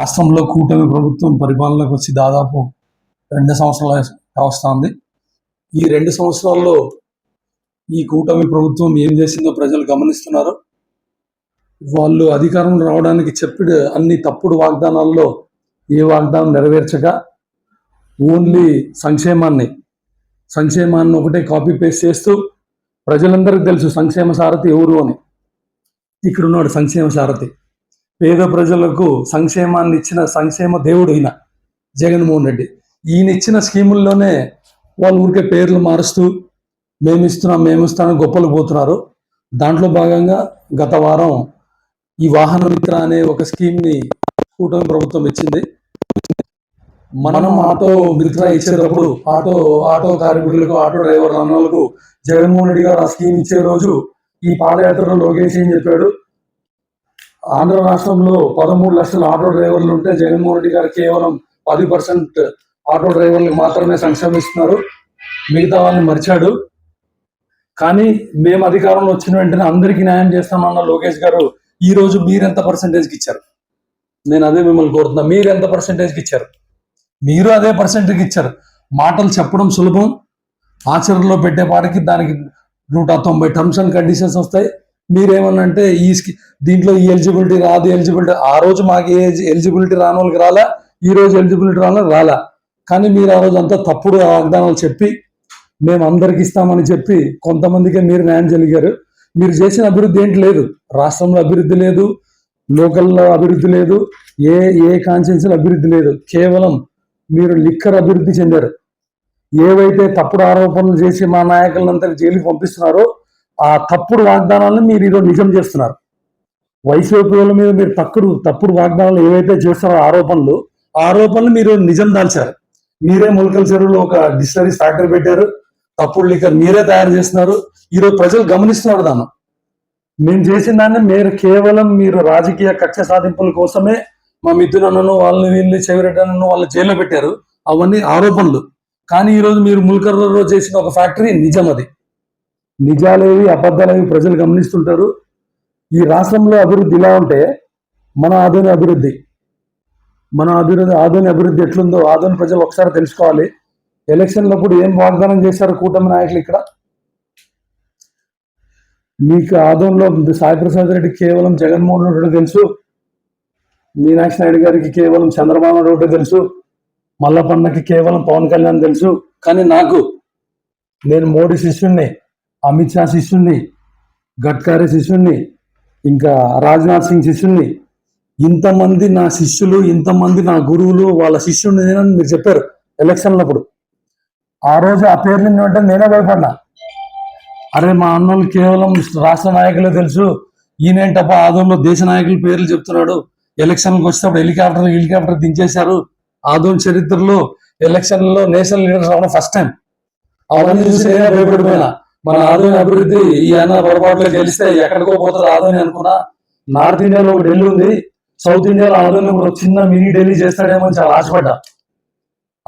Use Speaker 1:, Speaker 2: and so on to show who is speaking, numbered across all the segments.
Speaker 1: రాష్ట్రంలో కూటమి ప్రభుత్వం పరిపాలనకు వచ్చి దాదాపు రెండు సంవత్సరాలు కావస్తుంది ఈ రెండు సంవత్సరాల్లో ఈ కూటమి ప్రభుత్వం ఏం చేసిందో ప్రజలు గమనిస్తున్నారు. వాళ్ళు అధికారం రావడానికి చెప్పిన అన్ని తప్పుడు వాగ్దానాల్లో ఏ వాగ్దానం నెరవేర్చక ఓన్లీ సంక్షేమాన్ని సంక్షేమాన్ని ఒకటే కాపీ పేస్ట్ చేస్తూ ప్రజలందరికీ తెలుసు సంక్షేమ సారథి ఎవరు అని. ఇక్కడ ఉన్నాడు సంక్షేమ సారథి. పేద ప్రజలకు సంక్షేమాన్ని ఇచ్చిన సంక్షేమ దేవుడు ఈయన జగన్మోహన్ రెడ్డి. ఈయన ఇచ్చిన స్కీముల్లోనే వాళ్ళు ఊరికే పేర్లు మారుస్తూ మేము ఇస్తున్నాం మేము ఇస్తామని గొప్పలు పోతున్నారు. దాంట్లో భాగంగా గత వారం ఈ వాహన మిత్ర అనే ఒక స్కీమ్ని కూటమి ప్రభుత్వం ఇచ్చింది. మనం ఆటో మిత్ర ఇచ్చేటప్పుడు ఆటో ఆటో కార్మికులకు ఆటో డ్రైవర్ అన్నలకు జగన్మోహన్ రెడ్డి గారు ఆ స్కీమ్ ఇచ్చే రోజు ఈ పాదయాత్రలో లోకేష్ ఏం చెప్పాడు? ఆంధ్ర రాష్ట్రంలో పదమూడు లక్షల ఆటో డ్రైవర్లు ఉంటే జగన్మోహన్ రెడ్డి గారు కేవలం పది పర్సెంట్ ఆటో డ్రైవర్లకు మాత్రమే సంక్షేమిస్తున్నారు. మిగతా వాళ్ళని మరిచాడు. కానీ మేము అధికారంలో వచ్చిన వెంటనే అందరికీ న్యాయం చేస్తామన్న లోకేష్ గారు ఈ రోజు మీరు ఎంత పర్సెంటేజ్కి ఇచ్చారు? నేను అదే మిమ్మల్ని కోరుతున్నా మీరు ఎంత పర్సెంటేజ్కి ఇచ్చారు? మీరు అదే పర్సెంటేజ్కి ఇచ్చారు. మాటలు చెప్పడం సులభం. ఆచరణలో పెట్టేపాటికి దానికి నూట తొంభై టర్మ్స్ అండ్ కండిషన్స్ వస్తాయి. మీరేమన్నా అంటే ఈ దీంట్లో ఈ ఎలిజిబిలిటీ రాదు ఎలిజిబిలిటీ ఆ రోజు మాకు ఏ ఎలిజిబిలిటీ రాని వాళ్ళకి రాలా ఈ రోజు ఎలిజిబిలిటీ రాని రాలా. కానీ మీరు ఆ రోజు అంతా తప్పుడు వాగ్దానాలు చెప్పి మేము అందరికి ఇస్తామని చెప్పి కొంతమందికే మీరు న్యాయం జరిగారు. మీరు చేసిన అభివృద్ధి ఏంటి లేదు. రాష్ట్రంలో అభివృద్ధి లేదు లోకల్లో అభివృద్ధి లేదు ఏ ఏ కాన్స్టిట్యూన్సీలో అభివృద్ధి లేదు. కేవలం మీరు లిక్కర్ అభివృద్ధి చెందారు. ఏవైతే తప్పుడు ఆరోపణలు చేసి మా నాయకులంతా జైలుకి పంపిస్తున్నారో ఆ తప్పుడు వాగ్దానాలను మీరు ఈరోజు నిజం చేస్తున్నారు. వైసీపీల వాళ్ళ మీద మీరు తప్పుడు తప్పుడు వాగ్దానాలు ఏవైతే చేస్తున్నారో ఆరోపణలు ఆ ఆరోపణలు మీరు నిజం దాల్చారు. మీరే మొలకల చెరువులో ఒక డిస్టరీ ఫ్యాక్టరీ పెట్టారు. తప్పుడు లిక్కర్ మీరే తయారు చేస్తున్నారు. ఈరోజు ప్రజలు గమనిస్తున్నారు దాన్ని. మేము చేసిన దాన్ని మీరు కేవలం మీరు రాజకీయ కక్ష సాధింపుల కోసమే మా మిత్రులను వాళ్ళని వీళ్ళని చెవిరెడ్డనను వాళ్ళు జైల్లో పెట్టారు. అవన్నీ ఆరోపణలు. కానీ ఈరోజు మీరు ముల్కర్లలో చేసిన ఒక ఫ్యాక్టరీ నిజం అది. నిజాలేవి అబద్ధాలేవి ప్రజలు గమనిస్తుంటారు. ఈ రాష్ట్రంలో అభివృద్ధి ఇలా ఉంటే మన ఆధునిక అభివృద్ధి మన అభివృద్ధి ఆధునిక అభివృద్ధి ఎట్లుందో ఆదోని ప్రజలు ఒకసారి తెలుసుకోవాలి. ఎలక్షన్లప్పుడు ఏం వాగ్దానం చేశారు కూటమి నాయకులు ఇక్కడ? మీకు ఆదంలో సాయిప్రసాద్ రెడ్డి కేవలం జగన్మోహన్ రెడ్డి తెలుసు మీనాక్షి నాయుడు గారికి కేవలం చంద్రబాబు నాయుడు తెలుసు మల్లపన్నకి కేవలం పవన్ కళ్యాణ్ తెలుసు. కానీ నాకు నేను మోడీ శిష్యుణ్ణి అమిత్ షా శిష్యుణ్ణి గడ్కరీ శిష్యుణ్ణి ఇంకా రాజ్నాథ్ సింగ్ శిష్యుణ్ణి. ఇంతమంది నా శిష్యులు ఇంతమంది నా గురువులు వాళ్ళ శిష్యుణ్ణి నేనని మీరు చెప్పారు ఎలక్షన్లప్పుడు ఆ రోజు ఆ పేర్లు వింటే నేనే భయపడ్డా. అరే మా అన్నోళ్ళు కేవలం రాష్ట్ర నాయకులే తెలుసు. ఈయనేంటప్ప ఆదోళ్ళు దేశ నాయకుల పేర్లు చెప్తున్నాడు. ఎలక్షన్లకు వచ్చేటప్పుడు హెలికాప్టర్ హెలికాప్టర్ దించేశారు. ఆదోన్ చరిత్రలో ఎలక్షన్లో నేషనల్ లీడర్స్ అవ్వడం ఫస్ట్ టైం. అవన్నీ చూసి నేనే భయపడిపోయినా. మన ఆదాయం అభివృద్ధి ఈ అన్న పొరపాట్లో గెలిస్తే ఎక్కడికో పోతుంది ఆదాయం అనుకున్నా నార్త్ ఇండియాలో ఒక ఢిల్లీ ఉంది. సౌత్ ఇండియాలో ఆదోని ఒక చిన్న మినీ ఢిల్లీ చేస్తాడేమో అని చాలా ఆశపడ్డా.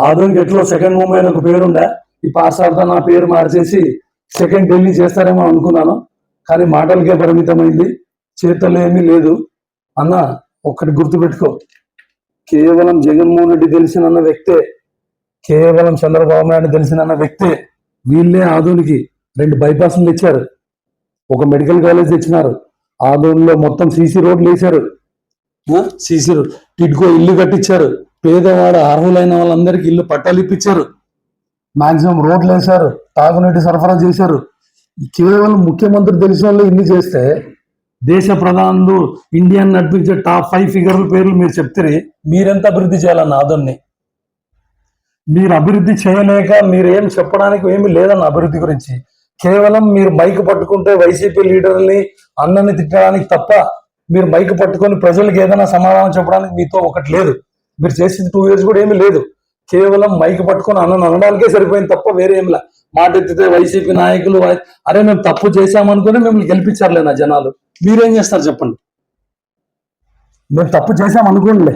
Speaker 1: ఆధునిక ఎట్లో సెకండ్ ముంబై అని ఒక పేరుండే ఈ ఈ పాసార్తో నా పేరు మార్చేసి సెకండ్ ఢిల్లీ చేస్తారేమో అనుకున్నాను. కానీ మాటలకే పరిమితమైంది. చేతల్లో ఏమీ లేదు. అన్న ఒక్కటి గుర్తుపెట్టుకో. కేవలం జగన్మోహన్ రెడ్డి తెలిసినన్న వ్యక్తే కేవలం చంద్రబాబు నాయుడు తెలిసినన్న వ్యక్తే వీళ్ళే ఆధునికి రెండు బైపాస్లు తెచ్చారు. ఒక మెడికల్ కాలేజ్ తెచ్చినారు. ఆదోన్లో మొత్తం సీసీ రోడ్లు వేశారు. CC road. టిడ్కో ఇల్లు కట్టించారు. పేదవాడు అర్హులైన వాళ్ళందరికీ ఇల్లు పట్టాలు ఇప్పించారు. మాక్సిమం రోడ్లు వేశారు. తాగునీటి సరఫరా చేశారు. కేవలం ముఖ్యమంత్రి తెలిసిన వాళ్ళు ఇన్ని చేస్తే దేశ ప్రధానులు ఇండియన్ నడిపించే టాప్ ఫైవ్ ఫిగర్ల పేర్లు మీరు చెప్తే మీరెంత అభివృద్ధి చేయాలన్న ఆదోన్ని. మీరు అభివృద్ధి చేయలేక మీరు ఏం చెప్పడానికి ఏమి లేదన్న అభివృద్ధి గురించి కేవలం మీరు మైక్ పట్టుకుంటే వైసీపీ లీడర్ని అన్నని తిట్టడానికి తప్ప మీరు మైక్ పట్టుకొని ప్రజలకు ఏదైనా సమాధానం చెప్పడానికి మీతో ఒకటి లేదు. మీరు చేసింది టూ ఇయర్స్ కూడా ఏమీ లేదు. కేవలం మైక్ పట్టుకొని అన్నను అనడానికే సరిపోయింది తప్ప వేరే ఏమిలా? మాట ఎత్తితే వైసీపీ నాయకులు అరే మేము తప్పు చేశామనుకుని మిమ్మల్ని గెలిపించారులే నా జనాలు. మీరేం చేస్తారు చెప్పండి? మేము తప్పు చేశాం అనుకోండిలే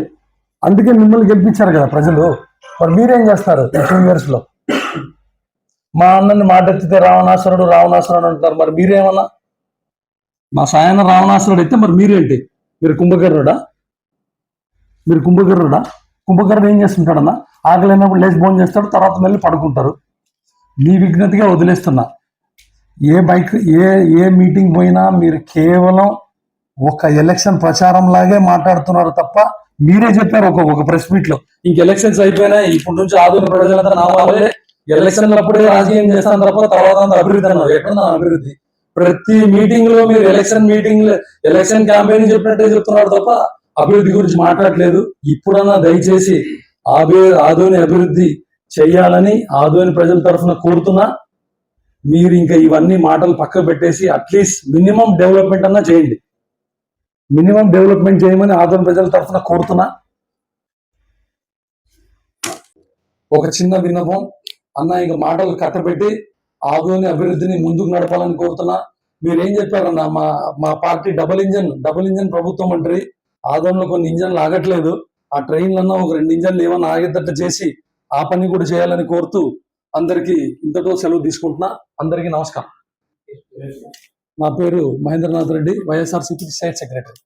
Speaker 1: అందుకే మిమ్మల్ని గెలిపించారు కదా ప్రజలు. మరి మీరేం చేస్తారు? టూ ఇయర్స్లో? మా అన్నని మాట ఎత్తితే రావణాసురుడు రావణాసురుడు అంటారు. మరి మీరేమన్నా? మా సాయన రావణాసురుడు అయితే మరి మీరేంటి? మీరు కుంభకర్ణుడా? మీరు కుంభకర్ణుడా? కుంభకర్ణుడు ఏం చేస్తుంటాడన్నా? ఆకలి అయినప్పుడు లేచి భోజనం చేస్తాడు తర్వాత మళ్ళీ పడుకుంటారు. మీ విజ్ఞతగా వదిలేస్తున్నా. ఏ బైక్ ఏ ఏ మీటింగ్ పోయినా మీరు కేవలం ఒక ఎలక్షన్ ప్రచారం లాగే మాట్లాడుతున్నారు తప్ప మీరే చెప్పారు ఒక ఒక ప్రెస్ మీట్లో ఇంక ఎలక్షన్స్ అయిపోయినాయి ఇప్పటి నుంచి ఆధునిక ప్రజలంతా నా వాళ్ళే ఎలక్షన్ అప్పుడే రాజకీయం చేస్తాను తప్ప తర్వాత అభివృద్ధి అన్నారు. ఎక్కడ అభివృద్ధి. ప్రతి మీటింగ్లో మీరు ఎలక్షన్ మీటింగ్ ఎలక్షన్ క్యాంపెయిన్ చెప్పినట్టే చెప్తున్నారు తప్ప అభివృద్ధి గురించి మాట్లాడలేదు ఇప్పుడన్నా దయచేసి ఆభి ఆదోని అభివృద్ధి చేయాలని ఆదోని ప్రజల తరఫున కోరుతున్నా. మీరు ఇంకా ఇవన్నీ మాటలు పక్క పెట్టేసి అట్లీస్ట్ మినిమం డెవలప్మెంట్ అన్నా చేయండి. మినిమం డెవలప్మెంట్ చేయమని ఆదోని ప్రజల తరఫున కోరుతున్నా. ఒక చిన్న విన్నపం. అన్న ఇంక మాటలు కట్టబెట్టి ఆదోని అభివృద్ధిని ముందుకు నడపాలని కోరుతున్నా. మీరేం చెప్పారన్న మా మా party double engine double engine ప్రభుత్వం అంటారు. ఆదోన్లో కొన్ని ఇంజన్లు ఆగట్లేదు ఆ ట్రైన్లన్నా ఒక రెండు ఇంజన్లు ఏమన్నా ఆగేటట్టు చేసి ఆ పని కూడా చేయాలని కోరుతూ అందరికీ ఇంతటో సెలవు తీసుకుంటున్నా. అందరికీ నమస్కారం. నా పేరు Mahendranath Reddy YSRCP state secretary.